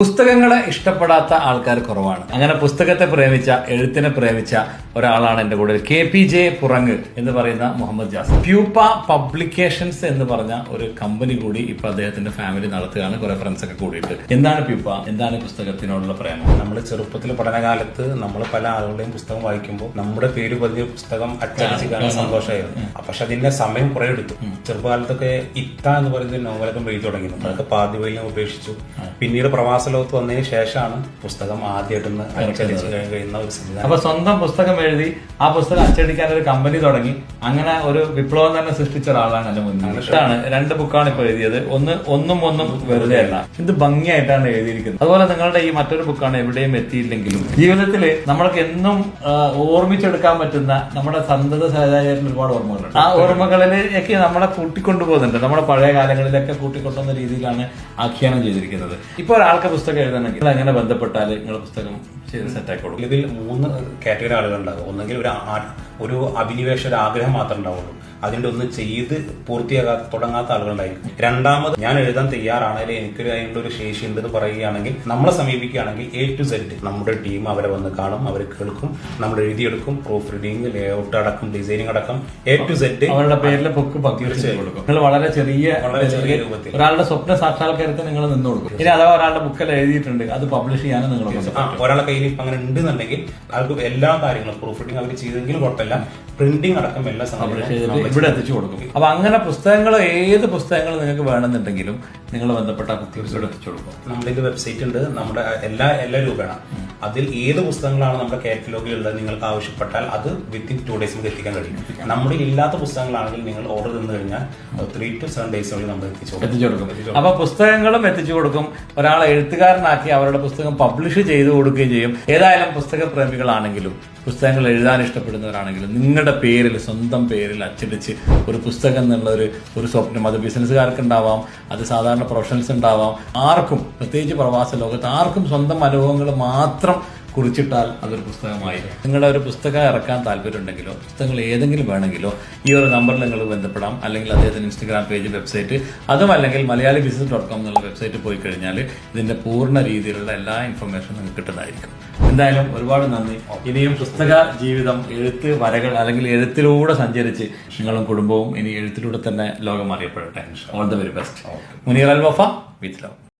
Gracias. പുസ്തകങ്ങളെ ഇഷ്ടപ്പെടാത്ത ആൾക്കാർ കുറവാണ്. അങ്ങനെ പുസ്തകത്തെ പ്രേമിച്ച എഴുത്തിനെ പ്രേമിച്ച ഒരാളാണ് എന്റെ കൂടെ. കെ പി ജെ പുറങ്ങ് എന്ന് പറയുന്ന മുഹമ്മദ് ജാസ്. പ്യൂപ്പ പബ്ലിക്കേഷൻസ് എന്ന് പറഞ്ഞ ഒരു കമ്പനി കൂടി ഇപ്പൊ അദ്ദേഹത്തിന്റെ ഫാമിലി നടത്തുകയാണ്. കുറെ ഫ്രണ്ട്സ് ഒക്കെ കൂടിയിട്ട്. എന്താണ് പ്യൂപ്പ? എന്താണ് പുസ്തകത്തിനോടുള്ള പ്രേമം? നമ്മൾ ചെറുപ്പത്തിൽ പഠനകാലത്ത് നമ്മൾ പല ആളുകളുടെയും പുസ്തകം വായിക്കുമ്പോൾ നമ്മുടെ പേര് പതിഞ്ഞ പുസ്തകം അറ്റാച്ച് കാണാൻ സന്തോഷമായിരുന്നു. പക്ഷെ അതിന്റെ സമയം കുറെ എടുത്തു. ചെറുപ്പകാലത്തൊക്കെ ഇത്ത എന്ന് പറയുന്ന നോവലൊക്കെ എഴുതി തുടങ്ങിയിരുന്നു അതൊക്കെ പാതിവയിലും ഉപേക്ഷിച്ചു. പിന്നീട് പ്രവാസ ലോകത്ത് വന്നതിന് ശേഷമാണ് പുസ്തകം ആദ്യമായിട്ടൊന്ന് അച്ചടിച്ച് കഴിയുന്ന ഒരു സംവിധാനം. അപ്പൊ സ്വന്തം പുസ്തകം എഴുതി ആ പുസ്തകം അച്ചടിക്കാൻ ഒരു കമ്പനി തുടങ്ങി. അങ്ങനെ ഒരു വിപ്ലവം തന്നെ സൃഷ്ടിച്ച ഒരാളാണ് എന്റെ മുന്നിൽ. ഇതാണ് രണ്ട് ബുക്കാണ് ഇപ്പൊ എഴുതിയത്. ഒന്ന് ഒന്നും ഒന്നും വെറുതെ അല്ല. ഇത് ഭംഗിയായിട്ടാണ് എഴുതിയിരിക്കുന്നത്. അതുപോലെ നിങ്ങളുടെ ഈ മറ്റൊരു ബുക്കാണ് എവിടെയും എത്തിയില്ലെങ്കിലും. ജീവിതത്തിൽ നമ്മൾക്ക് എന്നും ഓർമ്മിച്ചെടുക്കാൻ പറ്റുന്ന നമ്മുടെ സന്തത സഹചാര്യത്തിന് ഒരുപാട് ഓർമ്മകളുണ്ട്. ആ ഓർമ്മകളിലേക്ക് നമ്മളെ കൂട്ടിക്കൊണ്ടുപോകുന്നുണ്ട്. നമ്മുടെ പഴയ കാലങ്ങളിലൊക്കെ കൂട്ടിക്കൊണ്ടുവന്ന രീതിയിലാണ് ആഖ്യാനം ചെയ്തിരിക്കുന്നത്. ഇപ്പൊ ഒരാൾക്ക് പുസ്തകം എഴുതണമെങ്കിൽ അങ്ങനെ ബന്ധപ്പെട്ടാൽ നിങ്ങളുടെ പുസ്തകം സെറ്റാക്കി കൊടുക്കും ഇതിൽ മൂന്ന് കാറ്റഗറി ആളുകളുണ്ടാകും. ഒന്നെങ്കിൽ ഒരു ഒരു അഭിനിവേശ ഒരു ആഗ്രഹം മാത്രമേ ഉണ്ടാവുള്ളൂ. അതിന്റെ ഒന്ന് ചെയ്ത് പൂർത്തിയാകാ തുടങ്ങാത്ത ആളുകളുണ്ടായിരിക്കും. രണ്ടാമത് ഞാൻ എഴുതാൻ തയ്യാറാണെങ്കിൽ എനിക്കൊരു അതിനുള്ള ഒരു ശേഷി ഉണ്ടെന്ന് പറയുകയാണെങ്കിൽ നമ്മളെ സമീപിക്കുകയാണെങ്കിൽ എ ടു സെഡ് നമ്മുടെ ടീം അവരെ വന്ന് കാണും അവർ കേൾക്കും നമ്മൾ എഴുതിയെടുക്കും പ്രൂഫ് റീഡിങ് ലേഔട്ട് അടക്കം ഡിസൈനിങ് അടക്കം. എ ടു സെഡ് അവരുടെ പേരിലെ ബുക്ക് കൊടുക്കും. നിങ്ങൾ വളരെ ചെറിയ വളരെ ചെറിയ രൂപത്തിൽ. ഒരാളുടെ സ്വപ്ന സാക്ഷാത്കാരത്തിന് നിങ്ങൾ നിന്ന് കൊടുക്കും. ഇനി അഥവാ ഒരാളുടെ ബുക്കിൽ എഴുതിയിട്ടുണ്ട്. അത് പബ്ലിഷ് ചെയ്യാനും നിങ്ങൾ ആ ഒരാളെ കയ്യിൽ ഇപ്പൊ അങ്ങനെ ഉണ്ടെന്നുണ്ടെങ്കിൽ ആൾക്ക് എല്ലാ കാര്യങ്ങളും പ്രൂഫ് റീഡിങ് അവർ ചെയ്തെങ്കിലും കുഴപ്പമില്ല. പ്രിന്റിംഗ് അടക്കം എല്ലാം ചെയ്തിട്ട് ഇവിടെ എത്തിച്ചു കൊടുക്കും. അപ്പൊ അങ്ങനെ പുസ്തകങ്ങൾ ഏത് പുസ്തകങ്ങൾ നിങ്ങൾക്ക് വേണമെന്നുണ്ടെങ്കിലും നിങ്ങൾ ബന്ധപ്പെട്ട കുത്തിയോട് എത്തിച്ചു കൊടുക്കും. നമ്മുടെ ഇത് വെബ്സൈറ്റ് ഉണ്ട്. നമ്മുടെ എല്ലാ എല്ലാ രൂപയാണ് അതിൽ ഏത് പുസ്തകങ്ങളാണ് നമ്മുടെ കാറ്റലോഗിൽ ഉള്ളത് നിങ്ങൾക്ക് ആവശ്യപ്പെട്ടാൽ അത് വിത്തിൻ ടു ഡേയ്സ് നമുക്ക് എത്തിക്കാൻ കഴിയും. നമ്മുടെ ഇല്ലാത്ത പുസ്തകങ്ങളാണെങ്കിൽ നിങ്ങൾ ഓർഡർ തന്നു കഴിഞ്ഞാൽ ത്രീ ടു സെവൻ ഡേയ്സിനുള്ളിൽ നമ്മൾ എത്തിച്ചു കൊടുക്കും. എത്തിച്ചു കൊടുക്കും. അപ്പൊ പുസ്തകങ്ങളും എത്തിച്ചു കൊടുക്കും. ഒരാൾ ഒരാളെ എഴുത്തുകാരനാക്കി അവരുടെ പുസ്തകം പബ്ലിഷ് ചെയ്തു കൊടുക്കുകയും ചെയ്യും. ഏതായാലും പുസ്തകപ്രേമികളാണെങ്കിലും പുസ്തകങ്ങൾ എഴുതാൻ ഇഷ്ടപ്പെടുന്നവരാണെങ്കിലും നിങ്ങളുടെ പേരിൽ സ്വന്തം പേരിൽ അച്ചടിച്ച് ഒരു പുസ്തകം എന്നുള്ള ഒരു ഒരു സ്വപ്നം അത് ബിസിനസ്സുകാർക്ക് ഉണ്ടാവാം അത് സാധാരണ പ്രൊഫഷണൽസ് ഉണ്ടാവാം. ആർക്കും പ്രത്യേകിച്ച് പ്രവാസ ലോകത്ത് ആർക്കും സ്വന്തം അനുഭവങ്ങൾ മാത്രം കുറിച്ചിട്ടാൽ അതൊരു പുസ്തകമായി നിങ്ങളുടെ ഒരു പുസ്തകം ഇറക്കാൻ താല്പര്യമുണ്ടെങ്കിലോ പുസ്തകങ്ങൾ ഏതെങ്കിലും വേണമെങ്കിലോ ഈ ഒരു നമ്പറിൽ നിങ്ങൾ ബന്ധപ്പെടാം. അല്ലെങ്കിൽ അദ്ദേഹത്തിന് ഇൻസ്റ്റഗ്രാം പേജ് വെബ്സൈറ്റ് അതും അല്ലെങ്കിൽ മലയാളി ബിസിനസ് ഡോട്ട് കോം എന്നുള്ള വെബ്സൈറ്റ് പോയി കഴിഞ്ഞാൽ ഇതിന്റെ പൂർണ രീതിയിലുള്ള എല്ലാ ഇൻഫർമേഷനും നിങ്ങൾക്ക് കിട്ടുന്നതായിരിക്കും. എന്തായാലും ഒരുപാട് നന്ദി. ഇനിയും പുസ്തക ജീവിതം എഴുത്ത് വരകൾ അല്ലെങ്കിൽ എഴുത്തിലൂടെ സഞ്ചരിച്ച് നിങ്ങളും കുടുംബവും ഇനി എഴുത്തിലൂടെ തന്നെ ലോകം അറിയപ്പെടട്ടെ. All the very best Muneer Al Wafa with love.